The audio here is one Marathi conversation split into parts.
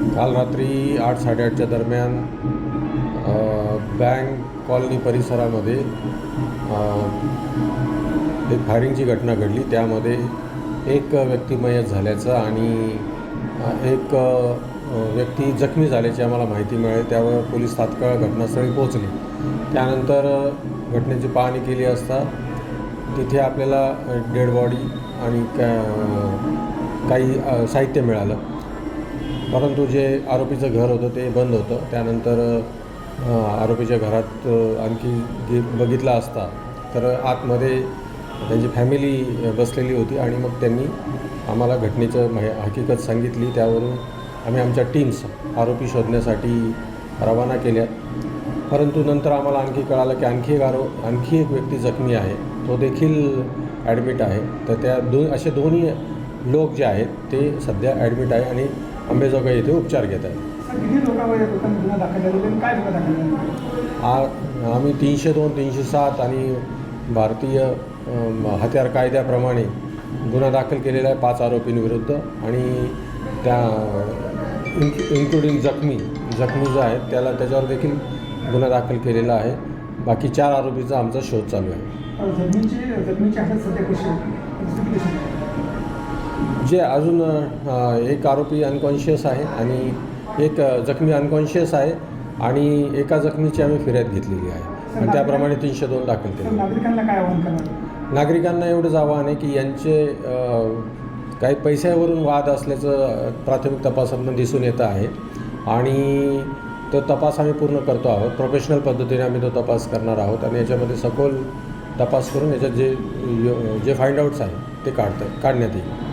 काल रात्री आठ साडेआठच्या दरम्यान बँक कॉलनी परिसरामध्ये एक फायरिंगची घटना घडली. त्यामध्ये एक व्यक्ती मयत झाल्याचं आणि एक व्यक्ती जखमी झाल्याची आम्हाला माहिती मिळाली. त्यावर पोलीस तात्काळ घटनास्थळी पोहोचले. त्यानंतर घटनेची पाहणी केली असता तिथे आपल्याला डेड बॉडी आणि का काही साहित्य मिळालं. परंतु जे आरोपीचं घर होतं ते बंद होतं. त्यानंतर आरोपीच्या घरात आणखी गे बघितला असता तर आतमध्ये त्यांची फॅमिली बसलेली होती आणि मग त्यांनी आम्हाला घटनेचं हकीकत सांगितली. त्यावरून आम्ही आमच्या टीम्स आरोपी शोधण्यासाठी रवाना केल्या. परंतु नंतर आम्हाला आणखी कळालं की आणखी एक आरो आणखी एक व्यक्ती जखमी आहे. तो देखील ॲडमिट आहे. तर त्या दो असे दोन्ही लोक जे आहेत ते सध्या ॲडमिट आहे आणि अंबेजोगाई येथे उपचार घेत आहेत. आम्ही तीनशे दोन तीनशे सात आणि भारतीय हत्यार कायद्याप्रमाणे गुन्हा दाखल केलेला आहे पाच आरोपींविरुद्ध आणि त्या इन्क्लु इन्क्लुडिंग जखमी जखमी जो आहे त्याला त्याच्यावर देखील गुन्हा दाखल केलेला आहे. बाकी चार आरोपीचा आमचा शोध चालू आहे? जे अजून एक आरोपी अनकॉन्शियस आहे आणि एक जखमी अनकॉन्शियस आहे आणि एका जखमीची आम्ही फिर्याद घेतलेली आहे. आणि त्याप्रमाणे तीनशे दोन दाखल केले. नागरिकांना काय आवाहन करणार? नागरिकांना एवढंच आव्हान आहे की यांचे काही पैशावरून वाद असल्याचं प्राथमिक तपासातून दिसून येतं आहे. आणि तो तपास आम्ही पूर्ण करतो आहोत. प्रोफेशनल पद्धतीने आम्ही तो तपास करणार आहोत आणि याच्यामध्ये सखोल तपास करून याच्यात जे जे फाइंड आउट्स आहेत ते काढतात काढण्यात येईल.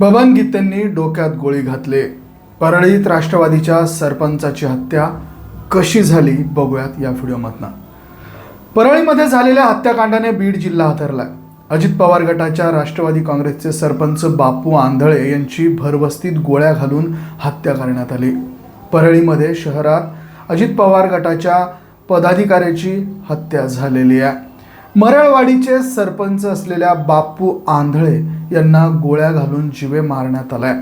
बबन गीतेंनी डोक्यात गोळी घातले. परळीत राष्ट्रवादीच्या सरपंचाची हत्या कशी झाली बघूयात या व्हिडिओमधनं परळीमध्ये झालेल्या हत्याकांडाने बीड जिल्हा हाथरलाय अजित पवार गटाच्या राष्ट्रवादी काँग्रेसचे सरपंच बापू आंधळे यांची भरवस्तीत गोळ्या घालून हत्या करण्यात आली. परळीमध्ये शहरात अजित पवार गटाच्या पदाधिकाऱ्याची हत्या झालेली आहे. मरळवाडीचे सरपंच असलेल्या बापू आंधळे यांना गोळ्या घालून जीवे मारण्यात आलाय.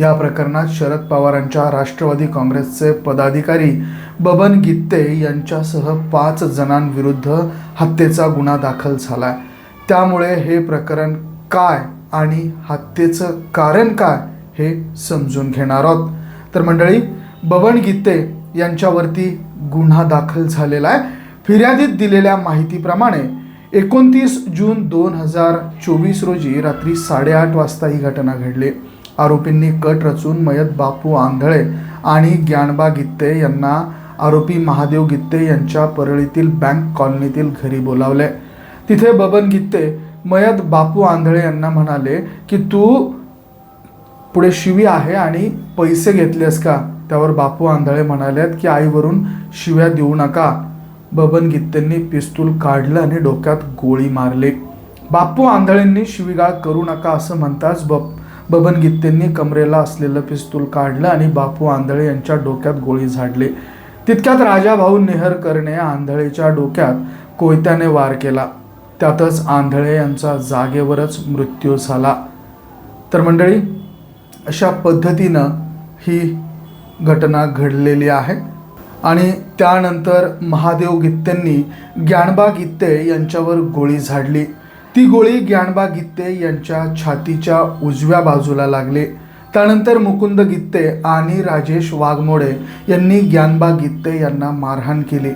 या प्रकरणात शरद पवारांच्या राष्ट्रवादी काँग्रेसचे पदाधिकारी बबन गित्ते यांच्यासह पाच जणांविरुद्ध हत्येचा गुन्हा दाखल झालाय. त्यामुळे हे प्रकरण काय आणि हत्येचं कारण काय हे समजून घेणार आहोत. तर मंडळी बबन गित्ते यांच्यावरती गुन्हा दाखल झालेला आहे. फिर्यादीत दिलेल्या माहितीप्रमाणे एकोणतीस जून दोन हजार चोवीस रोजी रात्री साडेआठ वाजता ही घटना घडली. आरोपींनी कट रचून मयत बापू आंधळे आणि ज्ञानबा गित्ते यांना आरोपी महादेव गित्ते यांच्या परळीतील बँक कॉलनीतील घरी बोलावले. तिथे बबन गित्ते मयत बापू आंधळे यांना म्हणाले की तू पुढे शिवी आहे आणि पैसे घेतलेस का? त्यावर बापू आंधळे म्हणालेत की आईवरून शिव्या देऊ नका. बबन गित्तेंनी पिस्तूल काढलं आणि डोक्यात गोळी मारले. बापू आंधळेंनी शिवीगाळ करू नका असं म्हणताच बब बबन गित्तेंनी कमरेला असलेलं पिस्तूल काढलं आणि बापू आंधळे यांच्या डोक्यात गोळी झाडले. तितक्यात राजा भाऊ नेहरकरने आंधळेच्या डोक्यात कोयत्याने वार केला. त्यातच आंधळे यांचा जागेवरच मृत्यू झाला. तर मंडळी अशा पद्धतीनं ही घटना घडलेली आहे. आणि त्यानंतर महादेव गित्तेंनी ज्ञानबा गित्ते यांच्यावर गोळी झाडली. ती गोळी ज्ञानबा गित्ते यांच्या छातीच्या उजव्या बाजूला लागली. त्यानंतर मुकुंद गित्ते आणि राजेश वाघमोडे यांनी ज्ञानबा गित्ते यांना मारहाण केली.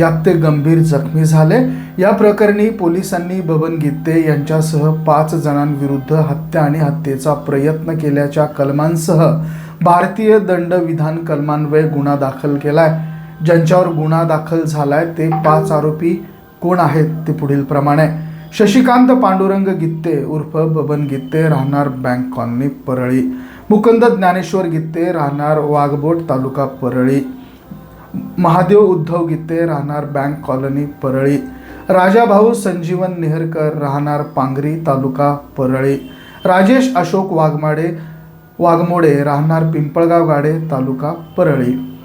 यात ते गंभीर जखमी झाले. या प्रकरणी पोलिसांनी बबन गित्ते यांच्यासह पाच जणांविरुद्ध हत्या आणि हत्येचा प्रयत्न केल्याच्या कलमांसह भारतीय दंडविधान कलमान्वये गुन्हा दाखल केलाय. ज्यांच्यावर गुन्हा दाखल झालाय ते पाच आरोपी कोण आहेत ते पुढील प्रमाणे. शशिकांत पांडुरंग गित्ते उर्फ बबन गित्ते राहणार बँक कॉलनी परळी. मुकुंद ज्ञानेश्वर गित्ते राहणार वाघबोट तालुका परळी. महादेव उद्धव गित्ते राहणार बँक कॉलनी परळी. राजाभाऊ संजीवन नेहरकर राहणार पांगरी तालुका परळी. राजेश अशोक वाघमाडे वाघमोडे राहणार पिंपळगाव गाडे तालुका परळी.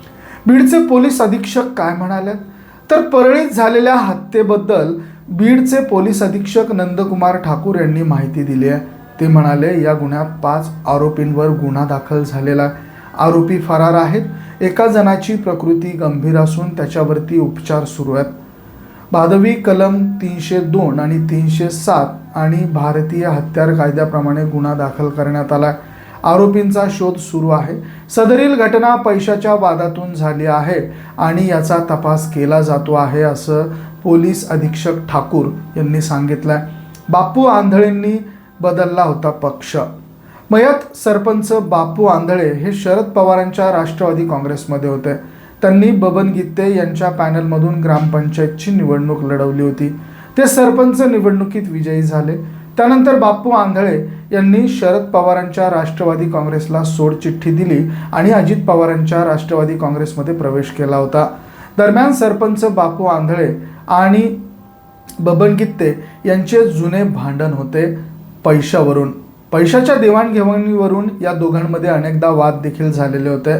बीडचे पोलीस अधीक्षक काय म्हणाले? तर परळीत झालेल्या हत्येबद्दल बीडचे पोलीस अधीक्षक नंदकुमार ठाकूर यांनी माहिती दिली आहे. ते म्हणाले या गुन्ह्यात पाच आरोपींवर गुन्हा दाखल झालेला आहे. आरोपी फरार आहेत. एका जणाची प्रकृती गंभीर असून त्याच्यावरती उपचार सुरू आहेत. भादवी कलम तीनशे दोन आणि तीनशे सात आणि भारतीय हत्यार कायद्याप्रमाणे गुन्हा दाखल करण्यात आला आहे. आरोपींचा शोध सुरू आहे. सदरील घटना पैशाच्या वादातून झाली आहे आणि याचा तपास केला जातो आहे असं पोलीस अधीक्षक ठाकूर यांनी सांगितलंय. बापू आंधळेंनी बदलला होता पक्ष. मयत सरपंच बापू आंधळे हे शरद पवारांच्या राष्ट्रवादी काँग्रेसमध्ये होते. त्यांनी बबन गीते यांच्या पॅनलमधून ग्रामपंचायतची निवडणूक लढवली होती. ते सरपंच निवडणुकीत विजयी झाले. त्यानंतर बापू आंधळे यांनी शरद पवारांच्या राष्ट्रवादी काँग्रेसला सोडचिठ्ठी दिली आणि अजित पवारांच्या राष्ट्रवादी काँग्रेसमध्ये प्रवेश केला होता. दरम्यान सरपंच बापू आंधळे आणि बबन गित्ते यांचे जुने भांडण होते पैशावरून. पैशाच्या देवाणघेवाणीवरून या दोघांमध्ये अनेकदा वाद देखील झालेले होते.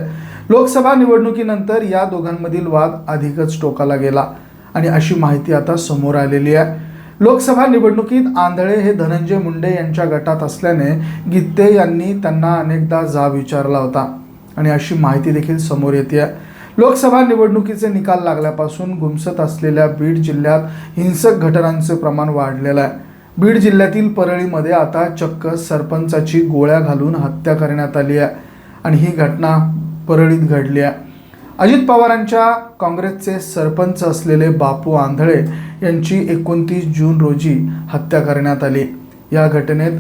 लोकसभा निवडणुकीनंतर या दोघांमधील वाद अधिकच टोकाला गेला. आणि अशी माहिती आता समोर आलेली आहे. लोकसभा निवडणुकीत आंधळे हे धनंजय मुंडे यांच्या गटात असल्याने गित्ते यांनी त्यांना अनेकदा जाब विचारला होता. आणि अशी माहिती देखील समोर येते आहे लोकसभा निवडणुकीचे निकाल लागल्यापासून गुमसत असलेल्या बीड जिल्ह्यात हिंसक घटनांचे प्रमाण वाढलेलं आहे. बीड जिल्ह्यातील परळीमध्ये आता चक्क सरपंचाची गोळ्या घालून हत्या करण्यात आली आहे. आणि ही घटना परळीत घडली आहे. अजित पवारांच्या काँग्रेसचे सरपंच असलेले बापू आंधळे यांची एकोणतीस जून रोजी हत्या करण्यात आली. या घटनेत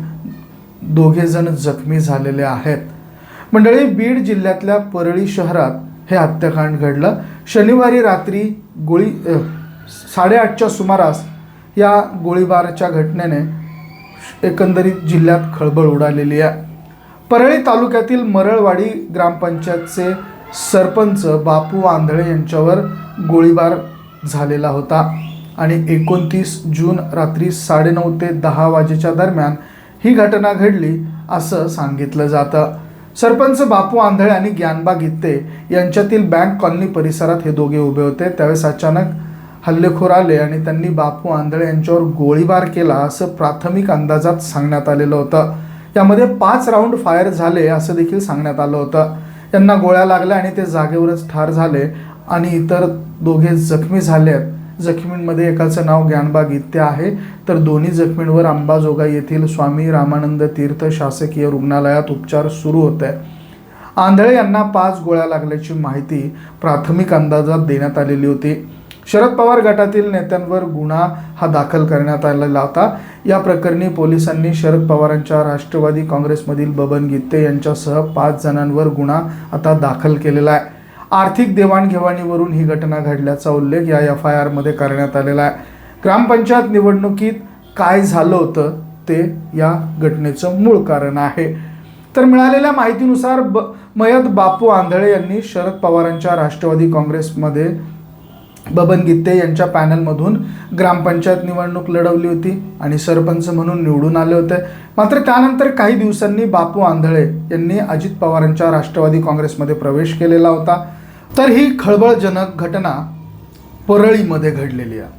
दोघेजण जखमी झालेले आहेत. मंडळी बीड जिल्ह्यातल्या परळी शहरात हे हत्याकांड घडलं. शनिवारी रात्री गोळी साडेआठच्या सुमारास या गोळीबाराच्या घटनेने एकंदरीत जिल्ह्यात खळबळ उडालेली आहे. परळी तालुक्यातील मरळवाडी ग्रामपंचायतचे सरपंच बापू आंधळे यांच्यावर गोळीबार झालेला होता आणि एकोणतीस जून रात्री साडेनऊ ते दहा वाजेच्या दरम्यान ही घटना घडली असं सांगितलं जातं. सरपंच बापू आंधळे आणि ज्ञानबा गित्ते यांच्यातील बँक कॉलनी परिसरात हे दोघे उभे होते. त्यावेळेस अचानक हल्लेखोर आले आणि त्यांनी बापू आंधळे यांच्यावर गोळीबार केला असं प्राथमिक अंदाजात सांगण्यात आलेलं होतं. यामध्ये पाच राऊंड फायर झाले असं देखील सांगण्यात आलं होतं. त्यांना गोळ्या लागल्या आणि ते जागेवरच ठार झाले आणि इतर दोघे जखमी झाले आहेत जखमींमध्ये एकाचं नाव ज्ञानबा गित्ते आहे. तर दोन्ही जखमींवर अंबाजोगाई येथील स्वामी रामानंद तीर्थ शासकीय रुग्णालयात उपचार सुरू होत. आहे आंधळे यांना पाच गोळ्या लागल्याची माहिती प्राथमिक अंदाजात देण्यात आलेली होती. शरद पवार गटातील नेत्यांवर गुन्हा हा दाखल करण्यात आलेला होता. या प्रकरणी पोलिसांनी शरद पवारांच्या राष्ट्रवादी काँग्रेसमधील बबन गित्ते यांच्यासह पाच जणांवर गुन्हा आता दाखल केलेला आहे. आर्थिक देवाणघेवाणीवरून ही घटना घडल्याचा उल्लेख या एफ आय आरमध्ये करण्यात आलेला आहे. ग्रामपंचायत निवडणुकीत काय झालं होतं ते या घटनेचं मूळ कारण आहे. तर मिळालेल्या माहितीनुसार ब मयत बापू आंधळे यांनी शरद पवारांच्या राष्ट्रवादी काँग्रेसमध्ये बबन गित्ते यांच्या पॅनलमधून ग्रामपंचायत निवडणूक लढवली होती आणि सरपंच म्हणून निवडून आले होते. मात्र त्यानंतर काही दिवसांनी बापू आंधळे यांनी अजित पवारांच्या राष्ट्रवादी काँग्रेसमध्ये प्रवेश केलेला होता. तर ही खळबळजनक घटना परळीमध्ये घडलेली आहे.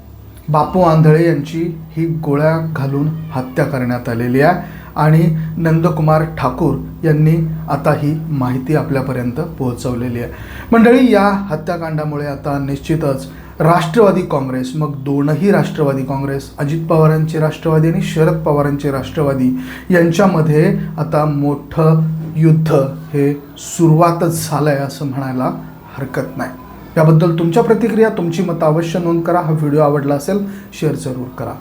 बापू आंधळे यांची ही गोळ्या घालून हत्या करण्यात आलेली आहे. आणि नंदकुमार ठाकूर यांनी आता ही माहिती आपल्यापर्यंत पोहोचवलेली आहे. मंडळी या हत्याकांडामुळे आता निश्चितच राष्ट्रवादी काँग्रेस मग दोनही राष्ट्रवादी काँग्रेस अजित पवारांची राष्ट्रवादी आणि शरद पवारांची राष्ट्रवादी यांच्यामध्ये आता मोठं युद्ध हे सुरुवातच झालं आहे असं म्हणायला हरकत नाही. याबद्दल तुमच्या प्रतिक्रिया तुमची मतं अवश्य नोंद करा. हा व्हिडिओ आवडला असेल शेअर जरूर करा.